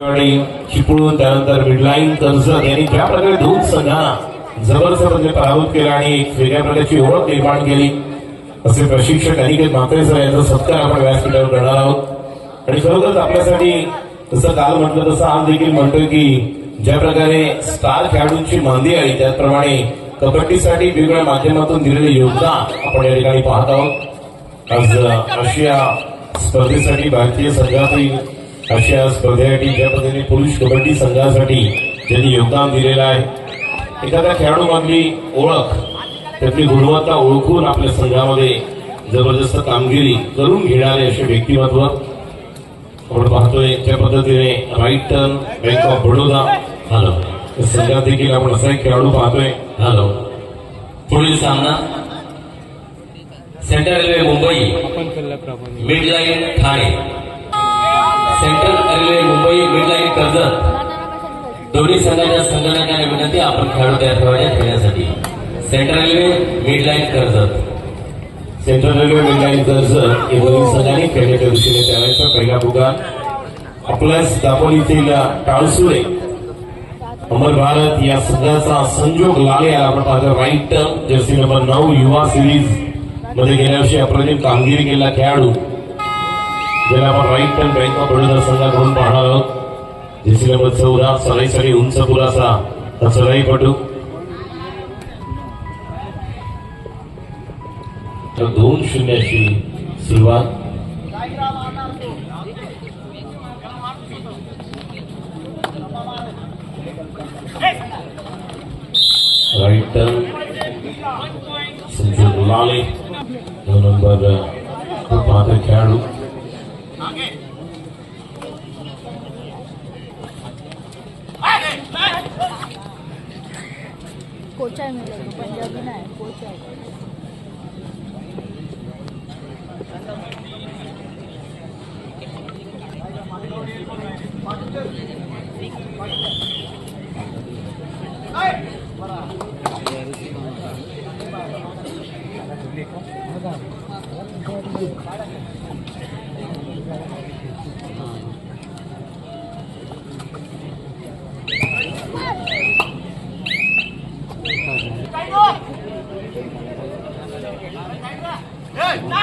आणि चिपळूण त्यानंतर मिडलाईन कर्जत यांनी ज्या प्रकारे दोन संघांना जबरदस्त म्हणजे पराभूत केला आणि एक वेगळ्या प्रकारची ओळख निर्माण केली असे प्रशिक्षक अनिकेत मात्रे सर यांचा सत्कार आपण व्यासपीठावर करणार आहोत. आणि खरोखरच आपल्यासाठी जसं काल म्हटलं तसं आज देखील म्हणतोय की ज्या प्रकारे स्टार खेळाडूंची मांदी आली त्याचप्रमाणे कबड्डीसाठी वेगवेगळ्या माध्यमातून दिलेले योगदान आपण या ठिकाणी पाहत आहोत. आज आशिया स्पर्धेसाठी भारतीय संघातील अशा स्पर्धेसाठी ज्या पद्धतीने पुरुष कबड्डी संघासाठी त्यांनी योगदान दिलेलं आहे. एखाद्या खेळाडूमधली ओळख त्यातली गुणवत्ता ओळखून आपल्या संघामध्ये जबरदस्त कामगिरी करून घेणारे असे व्यक्तिमत्व आपण पाहतोय. त्या पद्धतीने right turn bank of Baroda hello संघात देखील आपण असा एक खेळाडू पाहतोय. हॅलो पुढील सामना. Central railway Mumbai mid line Thane. Central railway Mumbai mid line Karjat दोन्ही संघाच्या संघटनांना विनंती? आपण खेळाडू तयार ठेवण्यात खेळण्यासाठी. Central railway mid line Karjat central railway midline कर्ज हे दोन्ही संघाने खेळण्याच्या दृष्टीने त्यावेळेचा पहिला पुकार आपल्याच दापोलीतील टाळसुळे अमर भारत या संघाचा संजोग लाले आपण पाहतो. राईट टर्म जर्सी नंबर नऊ युवा सिरीजमध्ये गेल्या वर्षी अप्रतिम कामगिरी केलेला खेळाडू. ज्याला आपण right turn bank of Baroda संघाकडून पाहणार आहोत. जर्सी नंबर चौदा चढाईसाठी उंच पुराचा हा चढाईपटू तर दोन शून्याची सुरुवात. राईट टर्न संजू गुलाले दोन नंबर खूप पाहते खेळाडू. कोच आहे मिळेल पंजाबी नाही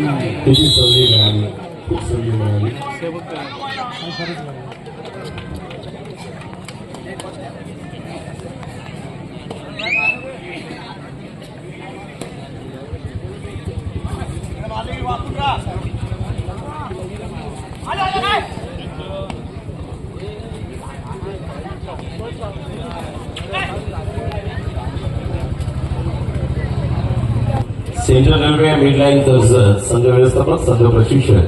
किती संधी मिळाली खूप संधी मिळाली सेंट्रल रेल्वे मिडलाईन कर्ज संघ व्यवस्थापक संघ प्रशिक्षण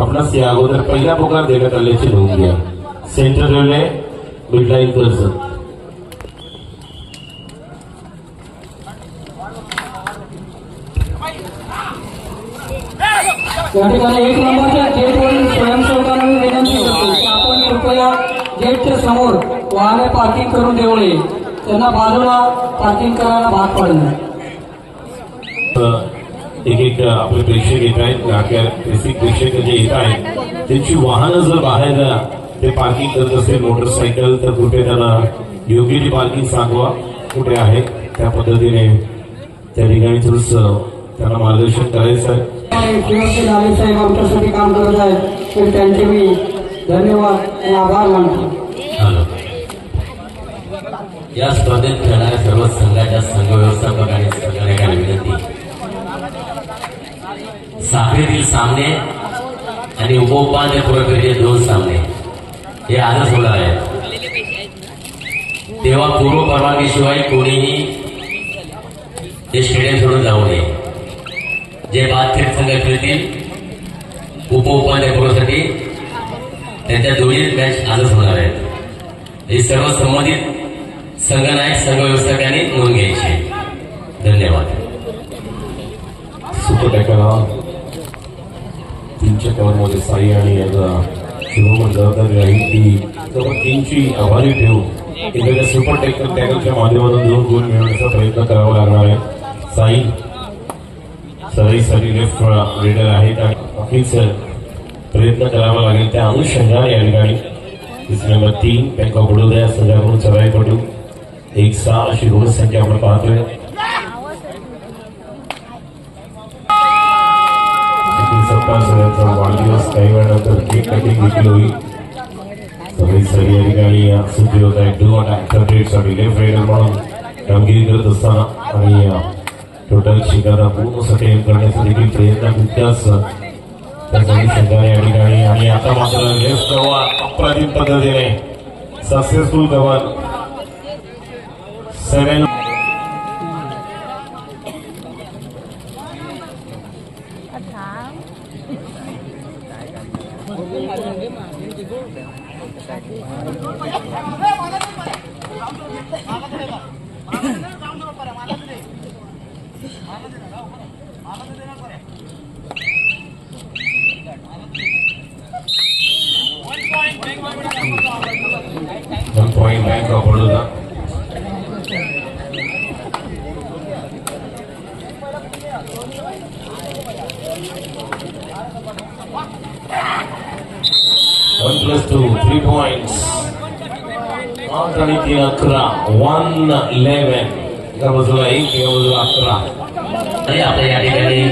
आपणास या अगोदर पहिला पुकार देण्यात आल्याची नोंद घ्या. सेंट्रल रेल्वे मिडलाईन कर्ज या ठिकाणी एक नंबरच्या गेटवरील स्वयंसेवकांना विनंती करतो. की आपण कृपया गेटच्या समोर वाहने पार्किंग करून देऊ नये त्यांना बाजूला पार्किंग करायला भाग पडणार एक एक आपले प्रेक्षक येत आहेत बेसिक प्रेक्षक जे येत आहेत त्यांची वाहनं जर बाहेर ते पार्किंग करत असेल मोटरसायकल तर कुठे त्यांना योग्य ती पार्किंग सांगवा कुठे आहे त्या पद्धतीने त्या ठिकाणी थोडस त्यांना मार्गदर्शन करायचं आहे. शिवसेना लाले साहेब आमच्यासाठी काम करत आहेत तर त्यांचे मी धन्यवाद आणि आभार मानतो. हॅलो. या स्पर्धेत खेळणाऱ्या सर्व संघाच्या संघ व्यवस्थापक आणि संघटनांना विनंती. साखळीतील सामने आणि उपउपांत्यपूर्वचे दोन सामने. हे आजच होणार आहेत तेव्हा पूर्व परवानगीशिवाय कोणीही ते स्टेडियम सोडून जाऊ नये. जे बाद थेट संघ खेळतील उपउपांत्यपूर्वसाठी त्यांच्या दोन्ही मॅच आजच होणार आहेत. हे सर्व संबंधित संघनायक संघ व्यवस्थापकांनी नोंद घ्यायची धन्यवाद. सुपर टॅकला तीनच्या साई आणि याचा शुभमन जबाबदारी राहील की जवळ तीनची आभारी ठेवून एखाद्या सुपर टॅकल टॅकलच्या माध्यमातून दोन गोल मिळवण्याचा प्रयत्न करावा लागणार आहे साई सराईसाठी लेफ्ट रेडर आहे आणि नक्कीच प्रयत्न करावा लागेल त्या अनुषंगाने या ठिकाणी तिसरी नंबर तीन बँक ऑफ बडोदा संघाकडून सराईपटू एक सहा अशी रोज संख्या आपण पाहतोय. आता सगळ्यांचा वाढदिवस काही वेळानंतर केक कटिंग देखील होईल. सगळी सगळी अधिकारी ठिकाणी होत आहे डू अँडसाठी लेफ्ट रायडर म्हणून कामगिरी करत असताना आणि टोटल शिकारा पूर्ण सटेम करण्याचा देखील प्रयत्न तितक्याच त्या अनुषंगाने या ठिकाणी आणि आता मात्र लेफ्ट कव्हर अप्रतिम पद्धतीने successful cover seven one point bank of Baroda one plus two three points आठ आणि तीन अकरा वन इलेव्हन एका बाजूला एक एका बाजूला अकरा आणि आपल्या या ठिकाणी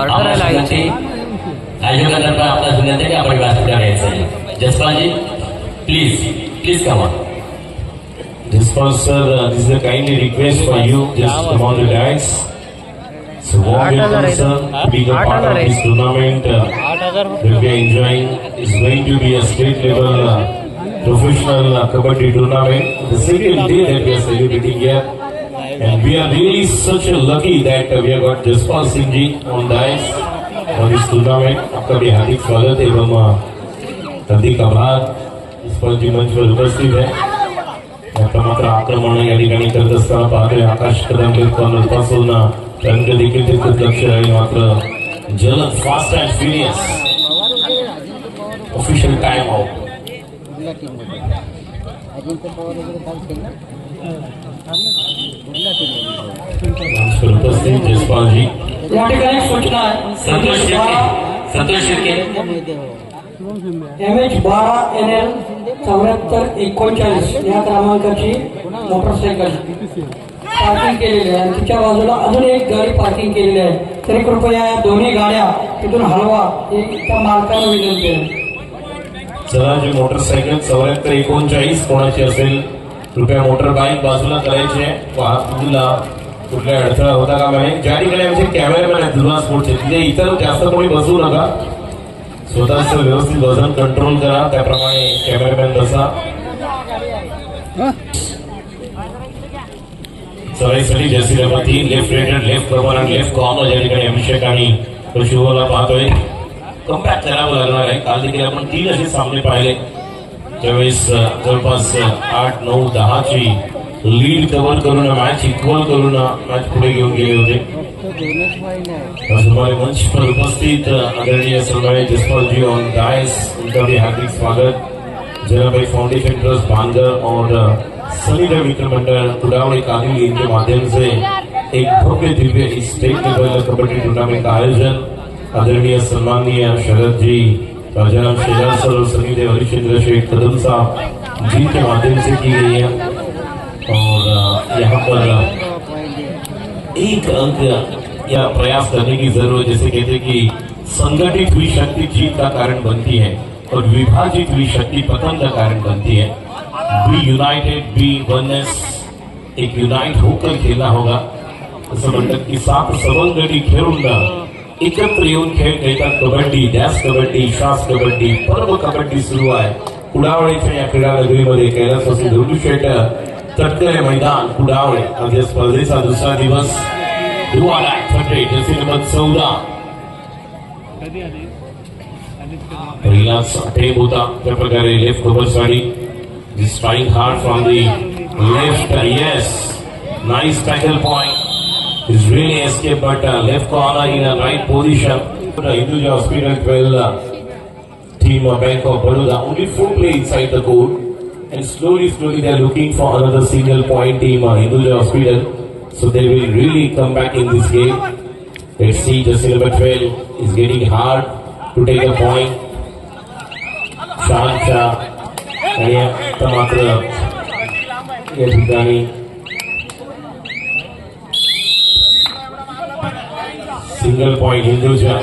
आयोजकांची आयोजकांतर्फे आपला विनंती आहे की आपण व्यासपीठावर यायचं आहे Jaspalji please please come Dispal sir, uh, this is a kindly request for you, just come on the dais. So warm welcome sir, to be the part of this tournament. Uh, that we are enjoying is going to be a state level uh, professional uh, kabaddi tournament. The second day that we are celebrating here. And we are really such a lucky that we have got Jaspal Singh ji on dais for this tournament. आपका भी हार्दिक स्वागत एवं हार्दिक आभार जसपाल जी मंच पर उपस्थित है प्रमात्र आक्रमण या ठिकाणी करत असताना पाहतोय आकाश कदम कॉर्नरपासून uh, रंग देखील तिथं लक्ष राहील मात्र जलद fast and furious official time out उपस्थित जसपालजी या ठिकाणी सूचना संतोष एम एच बारा एन एल चौऱ्याहत्तर एकोणचाळीस या क्रमांकाची मोटरसायकल पार्किंग केलेली आहे. तिच्या बाजूला अजून एक गाडी पार्किंग केलेली आहे. तरी कृपया या दोन्ही गाड्या तिथून हलवा. ही मालकाला विनंती आहे. चला, जी मोटरसायकल चौऱ्याहत्तर एकोणचाळीस कोणाची असेल कृपया मोटर बाईक बाजूला करायची आहे. वाहतुकीला कुठल्या अडथळा होता का नाही ज्या ठिकाणी आमचे कॅमेरामॅन आहेत दुर्गा स्पोर्टचे तिथे इतर जास्त कोणी बसू नका. स्वतःच व्यवस्थित वजन कंट्रोल करा. त्याप्रमाणे कॅमेरामॅन बसा. सराईसाठी jersey number left rated left cover left corner या ठिकाणी अभिषेक आणि शुभला पाहतोय. कम्बॅक करावं लागणार आहे. काल देखील आपण तीन असे सामने पाहिले. त्यावेळेस जवळपास आठ नऊ दहाची लीड कव्हर करून मॅच इक्वल करून मॅच पुढे घेऊन गेले होते. सुमारे हमारे मंच पर उपस्थित आदरणीय सरकारी जसपालजी ऑन डायस उनका भी हार्दिक स्वागत. जनाबाई फाउंडेशन ट्रस्ट भानगर और अ, सनी रवि मित्र मंडल कुडावड़ी कादिल इनके माध्यम से एक भव्य Divya state level kabaddi tournament का आयोजन. आदरणीय सम्माननीय शरद जी राजाराम शेजार सर और सनी देव हरिश्चंद्र शेख कदम साहब जिनके माध्यम से की गई है और यहाँ पर एक अंक या प्रयास करने की ज़रूरत जैसे कहते हैं कि संगठित हुई शक्ति जीत का कारण बनती है और विभाजित हुई शक्ति पतन का कारण बनती है बी यूनाइटेड बी वननेस एक युनाइट होकर खेळला होगा असं म्हणतात की सात सवंगडी खेळून एकत्र येऊन खेळ खेळतात कबड्डी, डॅश कबड्डी, शास कबड्डी, पर्व कबड्डी सुरू आहे कुडावळेच्या या क्रीडा नगरीमध्ये कैलासवासी दगडूशेठ तटकरे मैदान कुडावळे आज या स्पर्धेचा दुसरा दिवस चौदा पहिलाच टेप होता त्या प्रकारे left cover sari strike hard from the left yes nice tackle point really escape but uh, left corner in a right position. Hinduja Hospital 12 uh, team of Bank of Baroda only four play inside the goal, and slowly, slowly they are looking for another single point team uh, Hinduja Hospital. So they will really come back in this game. Let's see, the silver 12 is getting hard to take a point. Shanta, yeah, Tamatra, yeah, single point हिंदूच्या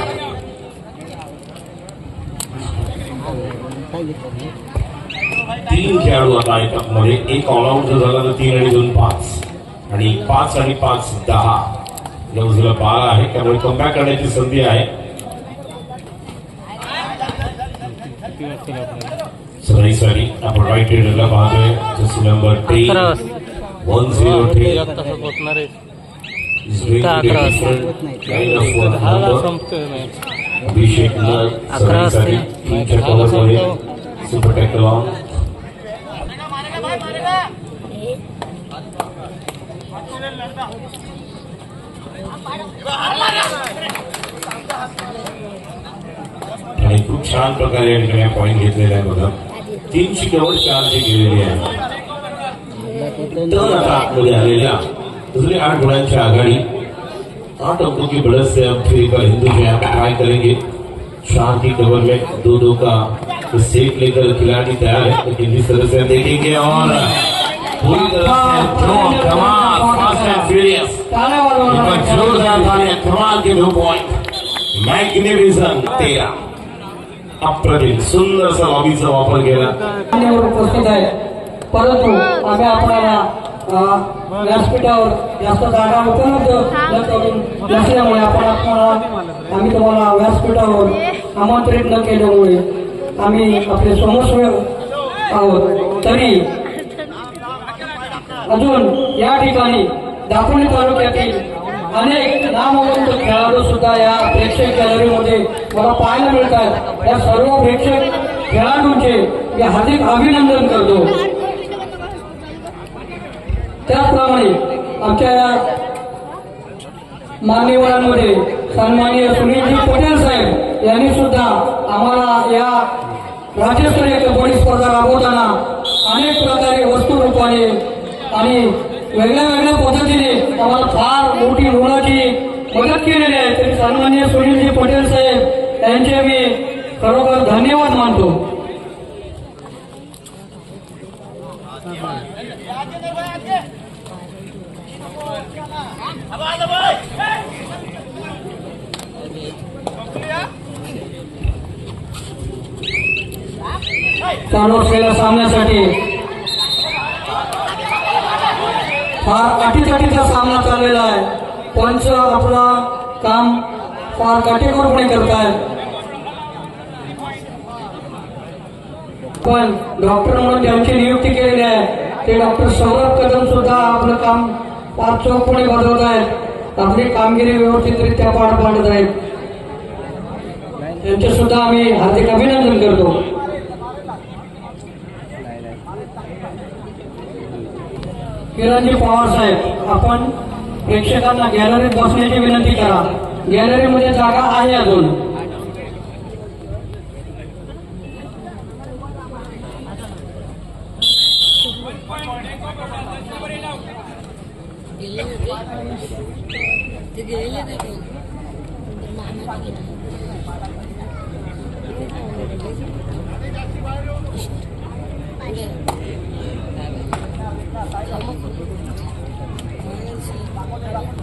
तीन खेळाडू आता येतात मध्ये. एक all out जर झाला तर तीन आणि दोन पाच. आणि पाच आणि पाच दहा. या बाजूला बारा आहे त्यामुळे कमबॅक करण्याची संधी आहे. सॉरी सॉरी आपण राईट रेडरला पाहतोय. जसं number ten one zero ten तसं होणार आहे is going to be a different kind of one दहाला number. संपतोय मॅच अभिषेक नर अकरा सराईसाठी असते. टीमच्या दहाला कव्हरमध्ये संपतो. सुपर टॅकल ऑन आणि खूप छान प्रकारे या ठिकाणी पॉईंट घेतलेला आहे बघा तीनशे कव्हर चारशे गेलेली आहे तर आता आतमध्ये आलेल्या दुसरे आठ गुणांची आघाडी. आठ अंकों की बढ़त से अब फिर एक बार हिंदू जो है ट्राई करेंगे? शांति कवर में दो दो का सेट लेकर खिलाड़ी तैयार है. लेकिन जिस तरह से देखेंगे और पूरी तरह से थ्रो कमाल फास्ट एंड फ्यूरियस टाळ्या जोरदार तालियां कमाल के दो पॉइंट मॅग्निफिसन तेरा. अप्रतिम सुंदर सा लॉबीचा वापर केला. मान्यवर उपस्थित आहे परंतु आम्ही आपल्याला व्यासपीठावर जास्त जागा उपलब्ध नसल्यामुळे आपण आपल्याला आम्ही तुम्हाला व्यासपीठावर आमंत्रित न केल्यामुळे आम्ही आपले समस्व आहोत. तरी अजून या ठिकाणी दापोली तालुक्यातील अनेक नामवंत खेळाडू सुद्धा या प्रेक्षक गॅलरीमध्ये मला पाहायला मिळतात. या सर्व प्रेक्षक खेळाडूंचे मी हार्दिक अभिनंदन करतो. त्याचप्रमाणे आमच्या या मान्यवरांमध्ये सन्माननीय सुनीलजी पटेल साहेब यांनी सुद्धा आम्हाला या राज्यस्तरीय कबड्डी स्पर्धा राबवताना अनेक प्रकारे वस्तुरूपाने आणि वेगळ्या वेगळ्या पद्धतीने आम्हाला फार मोठी मोलाची मदत केलेली आहे. तरी सन्माननीय सुनीलजी पटेल साहेब यांचे मी खरोखर धन्यवाद मानतो. चालू असलेल्या सामन्यासाठी. फार अटीतटीचा सामना चाललेला आहे. पंच आपला काम फार काटेकोरपणे आहे पण डॉक्टर म्हणून ज्यांची नियुक्ती केलेली आहे. ते डॉक्टर सौरभ कदम सुद्धा आपलं काम फार चोखपणे बजावत आहेत. आपली कामगिरी व्यवस्थितरित्या पार पाडत आहेत. त्यांचे सुद्धा आम्ही हार्दिक अभिनंदन करतो. किरणजी पवार साहेब आपण प्रेक्षकांना गॅलरीत बसण्याची विनंती करा. गॅलरीमध्ये जागा आहे अजून ते गेलेले नाही ते. मामा गेला. एकटाच आहे? चांगला गुण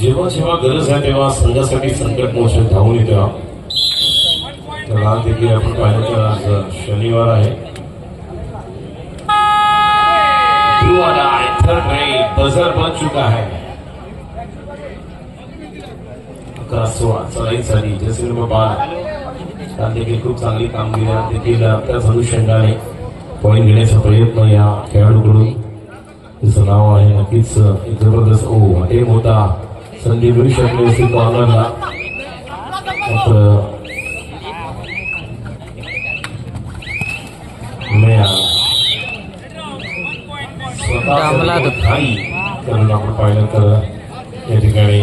जेव्हा जेव्हा गरज आहे तेव्हा संघासाठी संकट मोर्चे धावून येतो. तर आज देखील आपण पाहिलं तर आज शनिवार आहे. थ्रू और डाई थर्ड रेट बजर बन चुका है अकरा सोळा चढाई झाली देखील खूप चांगली कामगिरी देखील त्याच अनुषंगाने पॉईंट घेण्याचा प्रयत्न या खेळाडूकडून. तिचं नाव आहे नक्कीच एक जबरदस्त. ओ अटेम होता संधी मिळू शकली असती कॉर्नरला मात्र नाही आला. आपण पाहिलं तर या ठिकाणी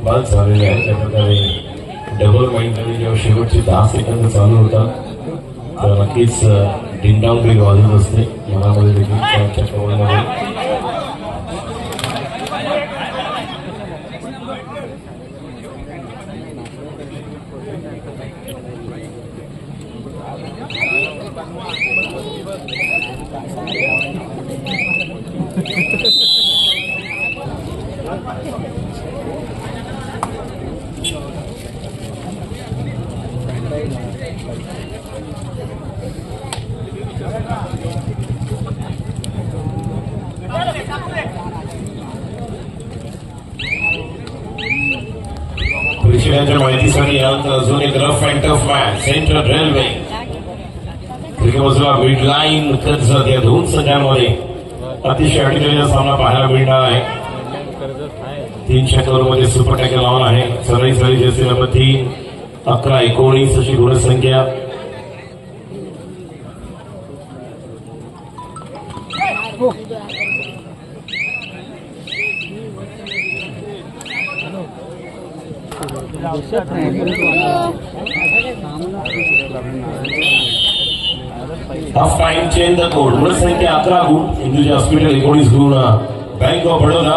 बाद झालेले आहे त्या प्रकारे डबल माइंडमध्ये जेव्हा शेवटचे दहा सेकंद चालू होतात तर नक्कीच डिंडाऊन वाजत असते मनामध्ये देखील त्यांच्या कवळमध्ये प्रेक्षकांच्या माहितीसाठी यानंतर अजून एक rough and tough match central railway एका बाजूला मिड लाईन कर्जत या दोन संघांमध्ये अतिशय अडकलेला सामना पाहायला मिळणार आहे. तीन मध्ये सुपर टॅकल लावून आहे. सराई सराई जसे नंबर तीन अकरा एकोणीस अशी गुणसंख्या half time change the court गुणसंख्या अकरा गुण इंदुजी हॉस्पिटल एकोणीस गुण बँक ऑफ बडोदा